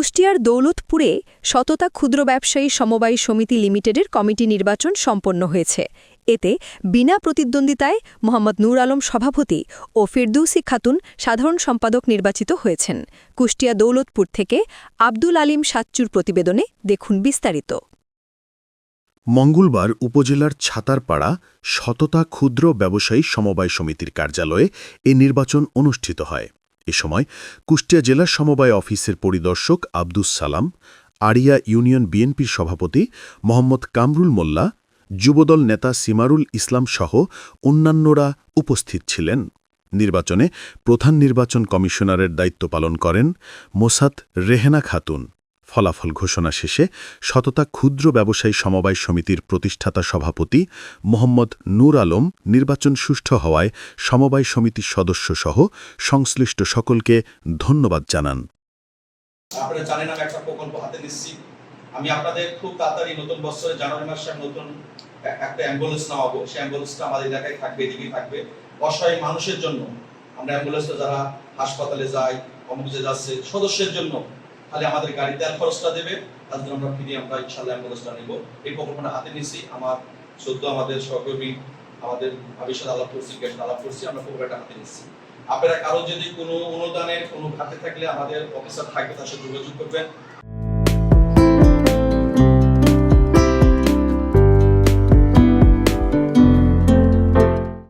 কুষ্টিয়ার দৌলতপুরে শততা ক্ষুদ্র ব্যবসায়ী সমবায় সমিতি লিমিটেডের কমিটি নির্বাচন সম্পন্ন হয়েছে। এতে বিনা প্রতিদ্বন্দ্বিতায় মোহাম্মদ নূর আলম সভাপতি ও ফিরদৌসি খাতুন সাধারণ সম্পাদক নির্বাচিত হয়েছেন। কুষ্টিয়া দৌলতপুর থেকে আব্দুল আলিম সাচ্চুর প্রতিবেদনে দেখুন বিস্তারিত। মঙ্গলবার উপজেলার ছাতারপাড়া শততা ক্ষুদ্র ব্যবসায়ী সমবায় সমিতির কার্যালয়ে এ নির্বাচন অনুষ্ঠিত হয়। এ সময় কুষ্টিয়া জেলা সমবায় অফিসের পরিদর্শক আব্দুস সালাম, আরিয়া ইউনিয়ন বিএনপির সভাপতি মোহাম্মদ কামরুল মোল্লা, যুবদল নেতা সিমারুল ইসলাম সহ অন্যান্যরা উপস্থিত ছিলেন। নির্বাচনে প্রধান নির্বাচন কমিশনারের দায়িত্ব পালন করেন মোসাদ রেহেনা খাতুন। ফলাফল ঘোষণা শেষে শততা ক্ষুদ্র ব্যবসায়ী সমবায় সমিতির প্রতিষ্ঠাতা সভাপতি মোহাম্মদ নূর আলম নির্বাচন সুষ্ঠু হওয়ায় সমবায় সমিতির সদস্যসহ সংশ্লিষ্ট সকলকে ধন্যবাদ জানান। আমি আপনাদের খুব তাড়াতাড়ি নতুন বছরে জানুয়ারি নতুন একটা অ্যাম্বুলেন্স নেওয়াবো সেই অ্যাম্বুলেন্সটা আমাদের এলাকায় থাকবে, এদিকেই থাকবে। অসহায় মানুষের জন্য আমরা অ্যাম্বুলেন্সটা যারা হাসপাতালে যায় যাচ্ছে, সদস্যের জন্য খালি আমাদের গাড়ি তেল খরচটা দেবে, তার জন্য আমরা ফিরে আমরা ইনশাল্লাহ অ্যাম্বুলেন্সটা নিব। এই প্রকল্পটা হাতে নিয়েছি, আমার সদ্য আমাদের সহকর্মী, আমাদের ভবিষ্যৎ আলাপ করছি গেস্ট আলাপ করছি, আমরা প্রকল্পটা হাতে নিচ্ছি আপনারা কারও যদি কোনো অনুদানের কোনো ঘাটে থাকলে আমাদের অফিসার থাকবে, তার সাথে যোগাযোগ করবেন।